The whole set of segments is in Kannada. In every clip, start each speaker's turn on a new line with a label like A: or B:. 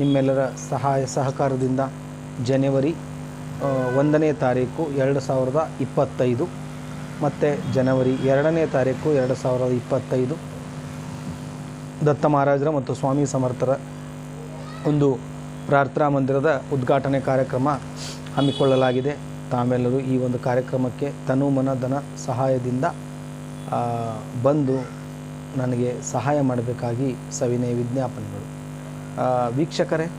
A: ನಿಮ್ಮೆಲ್ಲರ ಸಹಾಯ ಸಹಕಾರದಿಂದ ಜನವರಿ ಒಂದನೇ ತಾರೀಕು ಎರಡು ಸಾವಿರದ ಇಪ್ಪತ್ತೈದು ಮತ್ತು ಜನವರಿ ಎರಡನೇ ತಾರೀಕು ಎರಡು ಸಾವಿರದ ಇಪ್ಪತ್ತೈದು. ದತ್ತ ಮಹಾರಾಜರ ಮತ್ತು ಸ್ವಾಮಿ ಸಮರ್ಥರ ಒಂದು ಪ್ರಾರ್ಥನಾ ಮಂದಿರದ ಉದ್ಘಾಟನೆ ಕಾರ್ಯಕ್ರಮ ಹಮ್ಮಿಕೊಳ್ಳಲಾಗಿದೆ. ತಾವೆಲ್ಲರೂ ಈ ಒಂದು ಕಾರ್ಯಕ್ರಮಕ್ಕೆ ತನು ಮನ ಧನ ಸಹಾಯದಿಂದ ಬಂದು ನನಗೆ ಸಹಾಯ ಮಾಡಬೇಕಾಗಿ ಸವಿನಯ ವಿಜ್ಞಾಪನೆಗಳು. ವೀಕ್ಷಕರೇ,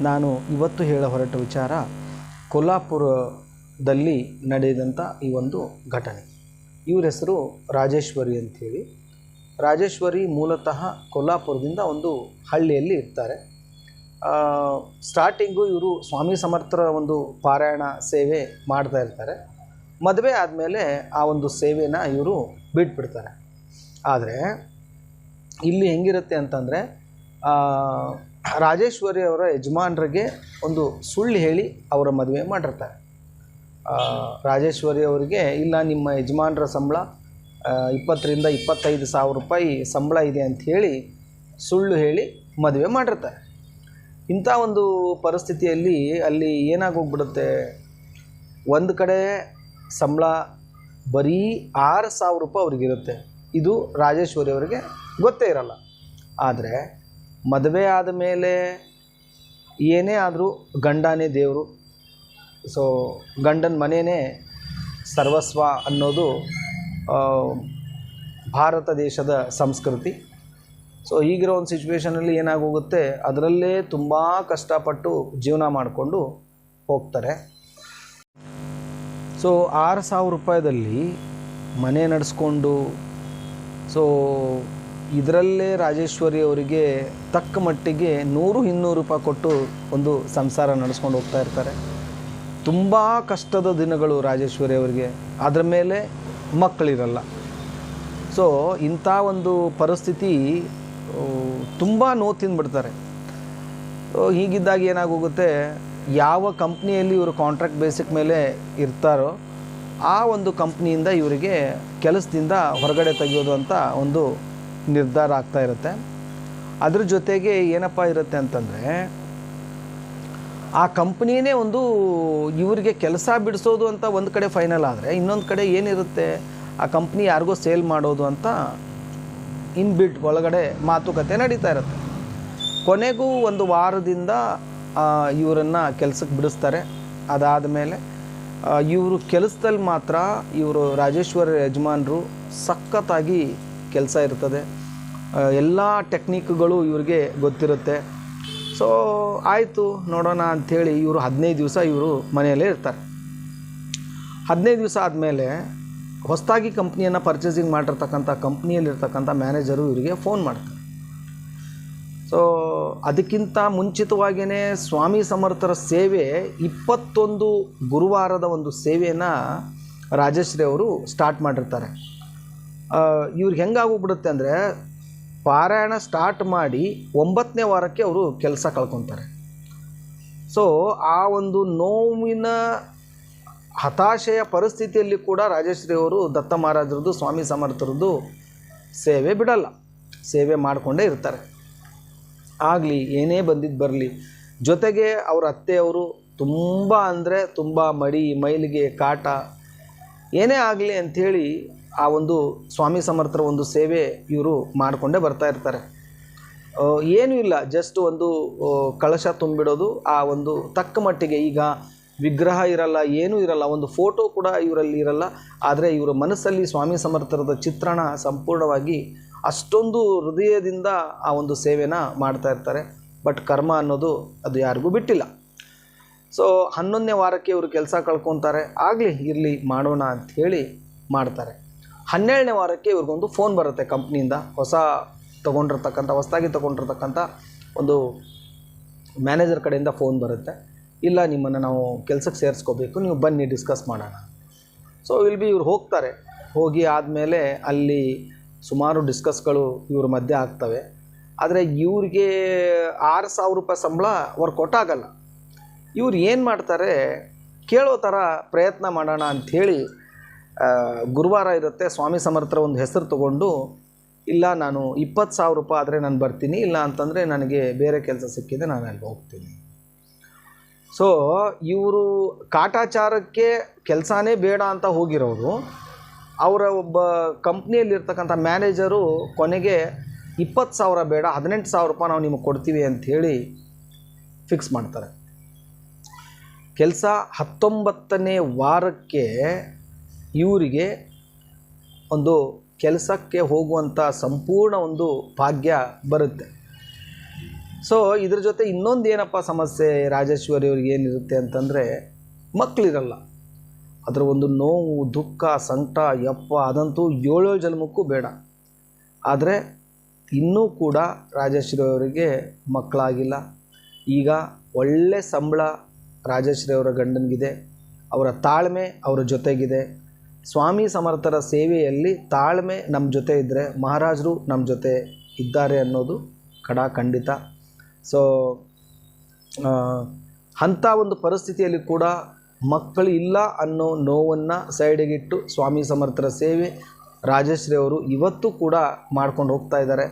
A: ನಾನು ಇವತ್ತು ಹೇಳ ಹೊರಟ ವಿಚಾರ ಕೊಲ್ಲಾಪುರದಲ್ಲಿ ನಡೆದಂಥ ಈ ಒಂದು ಘಟನೆ. ಇವ್ರ ಹೆಸರು ರಾಜೇಶ್ವರಿ ಅಂಥೇಳಿ. ರಾಜೇಶ್ವರಿ ಮೂಲತಃ ಕೊಲ್ಲಾಪುರದಿಂದ ಒಂದು ಹಳ್ಳಿಯಲ್ಲಿ ಇರ್ತಾರೆ. ಸ್ಟಾರ್ಟಿಂಗು ಇವರು ಸ್ವಾಮಿ ಸಮರ್ಥರ ಒಂದು ಪಾರಾಯಣ ಸೇವೆ ಮಾಡ್ತಾ ಇರ್ತಾರೆ. ಮದುವೆ ಆದಮೇಲೆ ಆ ಒಂದು ಸೇವೆನ ಇವರು ಬಿಟ್ಬಿಡ್ತಾರೆ. ಆದರೆ, ಇಲ್ಲಿ ಹೆಂಗಿರುತ್ತೆ ಅಂತಂದರೆ ರಾಜೇಶ್ವರಿ ಅವರ ಯಜಮಾನರಿಗೆ ಒಂದು ಸುಳ್ಳು ಹೇಳಿ ಅವರ ಮದುವೆ ಮಾಡಿರ್ತಾರೆ. ರಾಜೇಶ್ವರಿ ಅವರಿಗೆ, ಇಲ್ಲ, ನಿಮ್ಮ ಯಜಮಾನರ ಸಂಬಳ ಇಪ್ಪತ್ತರಿಂದ ಇಪ್ಪತ್ತೈದು ಸಾವಿರ ರೂಪಾಯಿ ಸಂಬಳ ಇದೆ ಅಂತ ಹೇಳಿ ಸುಳ್ಳು ಹೇಳಿ ಮದುವೆ ಮಾಡಿರ್ತಾರೆ. ಇಂಥ ಒಂದು ಪರಿಸ್ಥಿತಿಯಲ್ಲಿ ಅಲ್ಲಿ ಏನಾಗೋಗ್ಬಿಡುತ್ತೆ? ಒಂದು ಕಡೆ ಸಂಬಳ ಬರೀ ಆರು ಸಾವಿರ ರೂಪಾಯಿ ಅವ್ರಿಗಿರುತ್ತೆ. ಇದು ರಾಜೇಶ್ವರಿ ಅವರಿಗೆ ಗೊತ್ತೇ ಇರಲ್ಲ. ಆದರೆ ಮದುವೆ ಆದ ಮೇಲೆ ಏನೇ ಆದರೂ ಗಂಡನೇ ದೇವರು. ಸೊ ಗಂಡನ ಮನೆಯೇ ಸರ್ವಸ್ವ ಅನ್ನೋದು ಭಾರತ ದೇಶದ ಸಂಸ್ಕೃತಿ. ಸೊ ಈಗಿರೋ ಒಂದು ಸಿಚುವೇಷನಲ್ಲಿ ಏನಾಗೋಗುತ್ತೆ, ಅದರಲ್ಲೇ ತುಂಬ ಕಷ್ಟಪಟ್ಟು ಜೀವನ ಮಾಡಿಕೊಂಡು ಹೋಗ್ತಾರೆ. ಸೊ ಆರು ಸಾವಿರ ರೂಪಾಯಿದಲ್ಲಿ ಮನೆ ನಡೆಸ್ಕೊಂಡು ಸೊ ಇದರಲ್ಲೇ ರಾಜೇಶ್ವರಿ ಅವರಿಗೆ ತಕ್ಕ ಮಟ್ಟಿಗೆ ನೂರು ಇನ್ನೂರು ರೂಪಾಯಿ ಕೊಟ್ಟು ಒಂದು ಸಂಸಾರ ನಡೆಸ್ಕೊಂಡು ಹೋಗ್ತಾ ಇರ್ತಾರೆ. ತುಂಬ ಕಷ್ಟದ ದಿನಗಳು ರಾಜೇಶ್ವರಿ ಅವರಿಗೆ. ಅದರ ಮೇಲೆ ಮಕ್ಕಳಿರಲ್ಲ. ಸೊ ಇಂಥ ಒಂದು ಪರಿಸ್ಥಿತಿ ತುಂಬ ನೋವು ತಿಂದ್ಬಿಡ್ತಾರೆ ಹೀಗಿದ್ದಾಗ ಏನಾಗೋಗುತ್ತೆ, ಯಾವ ಕಂಪ್ನಿಯಲ್ಲಿ ಇವರು ಕಾಂಟ್ರಾಕ್ಟ್ ಬೇಸಿಕ್ ಮೇಲೆ ಇರ್ತಾರೋ, ಆ ಒಂದು ಕಂಪ್ನಿಯಿಂದ ಇವರಿಗೆ ಕೆಲಸದಿಂದ ಹೊರಗಡೆ ತೆಗೆಯೋದು ಅಂತ ಒಂದು ನಿರ್ಧಾರ ಆಗ್ತಾ ಇರುತ್ತೆ. ಅದ್ರ ಜೊತೆಗೆ ಏನಪ್ಪ ಇರುತ್ತೆ ಅಂತಂದರೆ, ಆ ಕಂಪ್ನಿನೇ ಒಂದು ಇವರಿಗೆ ಕೆಲಸ ಬಿಡಿಸೋದು ಅಂತ ಒಂದು ಕಡೆ ಫೈನಲ್ ಆದರೆ, ಇನ್ನೊಂದು ಕಡೆ ಏನಿರುತ್ತೆ, ಆ ಕಂಪ್ನಿ ಯಾರಿಗೋ ಸೇಲ್ ಮಾಡೋದು ಅಂತ ಇನ್ಬಿಟ್ ಒಳಗಡೆ ಮಾತುಕತೆ ನಡೀತಾ ಇರುತ್ತೆ. ಕೊನೆಗೂ ಒಂದು ವಾರದಿಂದ ಇವರನ್ನು ಕೆಲಸಕ್ಕೆ ಬಿಡಿಸ್ತಾರೆ. ಅದಾದ ಮೇಲೆ ಇವರು ಕೆಲಸದಲ್ಲಿ ಮಾತ್ರ ಇವರು ರಾಜೇಶ್ವರ ಯಜಮಾನರು ಸಖತ್ತಾಗಿ ಕೆಲಸ ಇರ್ತದೆ. ಎಲ್ಲ ಟೆಕ್ನಿಕ್ಗಳು ಇವ್ರಿಗೆ ಗೊತ್ತಿರುತ್ತೆ. ಸೊ ಆಯಿತು ನೋಡೋಣ ಅಂಥೇಳಿ ಇವರು ಹದಿನೈದು ದಿವಸ ಇವರು ಮನೆಯಲ್ಲೇ ಇರ್ತಾರೆ. ಹದಿನೈದು ದಿವಸ ಆದಮೇಲೆ ಹೊಸದಾಗಿ ಕಂಪ್ನಿಯನ್ನು ಪರ್ಚೇಸಿಂಗ್ ಮಾಡಿರ್ತಕ್ಕಂಥ ಕಂಪ್ನಿಯಲ್ಲಿರ್ತಕ್ಕಂಥ ಮ್ಯಾನೇಜರು ಇವರಿಗೆ ಫೋನ್ ಮಾಡ್ತಾರೆ. ಸೊ ಅದಕ್ಕಿಂತ ಮುಂಚಿತವಾಗಿಯೇ ಸ್ವಾಮಿ ಸಮರ್ಥರ ಸೇವೆ ಇಪ್ಪತ್ತೊಂದು ಗುರುವಾರದ ಒಂದು ಸೇವೆಯನ್ನು ರಾಜಶ್ರೀ ಅವರು ಸ್ಟಾರ್ಟ್ ಮಾಡಿರ್ತಾರೆ. ಇವ್ರಿಗೆ ಹೆಂಗಾಗೋಗ್ಬಿಡುತ್ತೆ ಅಂದರೆ ಪಾರಾಯಣ ಸ್ಟಾರ್ಟ್ ಮಾಡಿ ಒಂಬತ್ತನೇ ವಾರಕ್ಕೆ ಅವರು ಕೆಲಸ ಕಳ್ಕೊತಾರೆ. ಸೊ ಆ ಒಂದು ನೋವಿನ ಹತಾಶೆಯ ಪರಿಸ್ಥಿತಿಯಲ್ಲಿ ಕೂಡ ರಾಜಶ್ರೀ ಅವರು ದತ್ತ ಮಹಾರಾಜರದ್ದು, ಸ್ವಾಮಿ ಸಮರ್ಥರದ್ದು ಸೇವೆ ಬಿಡಲ್ಲ. ಸೇವೆ ಮಾಡಿಕೊಂಡೇ ಇರ್ತಾರೆ. ಆಗಲಿ, ಏನೇ ಬಂದಿದ್ದು ಬರಲಿ. ಜೊತೆಗೆ ಅವರ ಅತ್ತೆಯವರು ತುಂಬ ಅಂದರೆ ತುಂಬ ಮಡಿ, ಮೈಲಿಗೆ ಕಾಟ ಏನೇ ಆಗಲಿ ಅಂಥೇಳಿ ಆ ಒಂದು ಸ್ವಾಮಿ ಸಮರ್ಥರ ಒಂದು ಸೇವೆ ಇವರು ಮಾಡಿಕೊಂಡೇ ಬರ್ತಾ ಇರ್ತಾರೆ. ಏನೂ ಇಲ್ಲ ಜಸ್ಟ್ ಒಂದು ಕಳಶ ತುಂಬಿಡೋದು, ಆ ಒಂದು ತಕ್ಕ ಮಟ್ಟಿಗೆ ಈಗ ವಿಗ್ರಹ ಇರಲ್ಲ, ಏನೂ ಇರಲ್ಲ, ಒಂದು ಫೋಟೋ ಕೂಡ ಇವರಲ್ಲಿ ಇರಲ್ಲ, ಆದರೆ ಇವರ ಮನಸ್ಸಲ್ಲಿ ಸ್ವಾಮಿ ಸಮರ್ಥರದ ಚಿತ್ರಣ ಸಂಪೂರ್ಣವಾಗಿ ಅಷ್ಟೊಂದು ಹೃದಯದಿಂದ ಆ ಒಂದು ಸೇವೆನ ಮಾಡ್ತಾ ಇರ್ತಾರೆ. ಬಟ್ ಕರ್ಮ ಅನ್ನೋದು ಅದು ಯಾರಿಗೂ ಬಿಟ್ಟಿಲ್ಲ. ಸೊ ಹನ್ನೊಂದನೇ ವಾರಕ್ಕೆ ಇವರು ಕೆಲಸ ಕಳ್ಕೊತಾರೆ. ಆಗಲಿ, ಇರಲಿ, ಮಾಡೋಣ ಅಂಥೇಳಿ ಮಾಡ್ತಾರೆ. ಹನ್ನೆರಡನೇ ವಾರಕ್ಕೆ ಇವ್ರಿಗೊಂದು ಫೋನ್ ಬರುತ್ತೆ ಕಂಪ್ನಿಯಿಂದ ಹೊಸ ತೊಗೊಂಡಿರ್ತಕ್ಕಂಥ, ಹೊಸದಾಗಿ ತೊಗೊಂಡಿರ್ತಕ್ಕಂಥ ಒಂದು ಮ್ಯಾನೇಜರ್ ಕಡೆಯಿಂದ ಫೋನ್ ಬರುತ್ತೆ. ಇಲ್ಲ, ನಿಮ್ಮನ್ನು ನಾವು ಕೆಲಸಕ್ಕೆ ಸೇರಿಸ್ಕೋಬೇಕು. ನೀವು ಬನ್ನಿ ಡಿಸ್ಕಸ್ ಮಾಡೋಣ. ಸೊ ಇಲ್ಲಿ ಬಿ ಇವ್ರು ಹೋಗ್ತಾರೆ. ಹೋಗಿ ಆದಮೇಲೆ ಅಲ್ಲಿ ಸುಮಾರು ಡಿಸ್ಕಸ್ಗಳು ಇವ್ರ ಮಧ್ಯೆ ಆಗ್ತವೆ. ಆದರೆ ಇವ್ರಿಗೆ ಆರು ಸಾವಿರ ರೂಪಾಯಿ ಸಂಬಳ ವರ್ಕೌಟ್ ಆಗಲ್ಲ. ಇವ್ರು ಏನು ಮಾಡ್ತಾರೆ, ಕೇಳೋ ಥರ ಪ್ರಯತ್ನ ಮಾಡೋಣ ಅಂಥೇಳಿ ಗುರುವಾರ ಇರುತ್ತೆ, ಸ್ವಾಮಿ ಸಮರ್ಥರ ಒಂದು ಹೆಸರು ತಗೊಂಡು, ಇಲ್ಲ ನಾನು ಇಪ್ಪತ್ತು ಸಾವಿರ ರೂಪಾಯಿ ಆದರೆ ನಾನು ಬರ್ತೀನಿ, ಇಲ್ಲ ಅಂತಂದರೆ ನನಗೆ ಬೇರೆ ಕೆಲಸ ಸಿಕ್ಕಿದ್ರೆ ನಾನು ಅಲ್ಲಿ ಹೋಗ್ತೀನಿ. ಸೊ ಇವರು ಕಾಟಾಚಾರಕ್ಕೆ ಕೆಲಸನೇ ಬೇಡ ಅಂತ ಹೋಗಿರೋರು. ಅವರ ಒಬ್ಬ ಕಂಪ್ನಿಯಲ್ಲಿರ್ತಕ್ಕಂಥ ಮ್ಯಾನೇಜರು ಕೊನೆಗೆ ಇಪ್ಪತ್ತು ಸಾವಿರ ಬೇಡ, ಹದಿನೆಂಟು ಸಾವಿರ ರೂಪಾಯಿ ನಾವು ನಿಮಗೆ ಕೊಡ್ತೀವಿ ಅಂಥೇಳಿ ಫಿಕ್ಸ್ ಮಾಡ್ತಾರೆ. ಕೆಲಸ ಹತ್ತೊಂಬತ್ತನೇ ವಾರಕ್ಕೆ ಇವರಿಗೆ ಒಂದು ಕೆಲಸಕ್ಕೆ ಹೋಗುವಂಥ ಸಂಪೂರ್ಣ ಒಂದು ಭಾಗ್ಯ ಬರುತ್ತೆ. ಸೊ ಇದ್ರ ಜೊತೆ ಇನ್ನೊಂದು ಏನಪ್ಪ ಸಮಸ್ಯೆ ರಾಜೇಶ್ವರಿ ಅವ್ರಿಗೆ ಏನಿರುತ್ತೆ ಅಂತಂದರೆ ಮಕ್ಕಳಿರಲ್ಲ ಅದರ ಒಂದು ನೋವು, ದುಃಖ, ಸಂಕಟ ಎಪ್ಪ ಅದಂತೂ ಏಳೇಳು ಜನ್ಮಕ್ಕೂ ಬೇಡ. ಆದರೆ ಇನ್ನೂ ಕೂಡ ರಾಜೇಶ್ವರಿ ಅವರಿಗೆ ಮಕ್ಕಳಾಗಿಲ್ಲ. ಈಗ ಒಳ್ಳೆ ಸಂಬಳ ರಾಜೇಶ್ವರಿ ಅವರ ಗಂಡನಿಗಿದೆ, ಅವರ ತಾಳ್ಮೆ ಅವರ ಜೊತೆಗಿದೆ. ಸ್ವಾಮಿ ಸಮರ್ಥರ ಸೇವೆಯಲ್ಲಿ ತಾಳ್ಮೆ ನಮ್ಮ ಜೊತೆ ಇದ್ದರೆ ಮಹಾರಾಜರು ನಮ್ಮ ಜೊತೆ ಇದ್ದಾರೆ ಅನ್ನೋದು ಕಡಾ ಖಂಡಿತ. ಸೊ ಅಂಥ ಒಂದು ಪರಿಸ್ಥಿತಿಯಲ್ಲಿ ಕೂಡ ಮಕ್ಕಳು ಇಲ್ಲ ಅನ್ನೋ ನೋವನ್ನು ಸೈಡಿಗಿಟ್ಟು ಸ್ವಾಮಿ ಸಮರ್ಥರ ಸೇವೆ ರಾಜಶ್ರೀ ಅವರು ಇವತ್ತು ಕೂಡ ಮಾಡ್ಕೊಂಡು ಹೋಗ್ತಾ ಇದ್ದಾರೆ.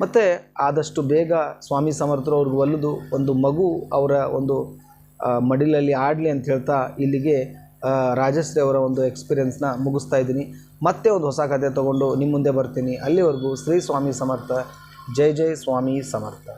A: ಮತ್ತು ಆದಷ್ಟು ಬೇಗ ಸ್ವಾಮಿ ಸಮರ್ಥರು ಅವ್ರಿಗೆ ಒಲಿದು ಒಂದು ಮಗು ಅವರ ಒಂದು ಮಡಿಲಲ್ಲಿ ಆಡಲಿ ಅಂತ ಹೇಳ್ತಾ ಇಲ್ಲಿಗೆ ರಾಜಶ್ರೀ ಅವರ ಒಂದು ಎಕ್ಸ್ಪೀರಿಯೆನ್ಸ್ನ ಮುಗಿಸ್ತಾ ಇದ್ದೀನಿ. ಮತ್ತೆ ಒಂದು ಹೊಸ ಕಥೆ ತೊಗೊಂಡು ನಿಮ್ಮ ಮುಂದೆ ಬರ್ತೀನಿ. ಅಲ್ಲಿವರೆಗೂ ಶ್ರೀ ಸ್ವಾಮಿ ಸಮರ್ಥ. ಜೈ ಜೈ ಸ್ವಾಮಿ ಸಮರ್ಥ.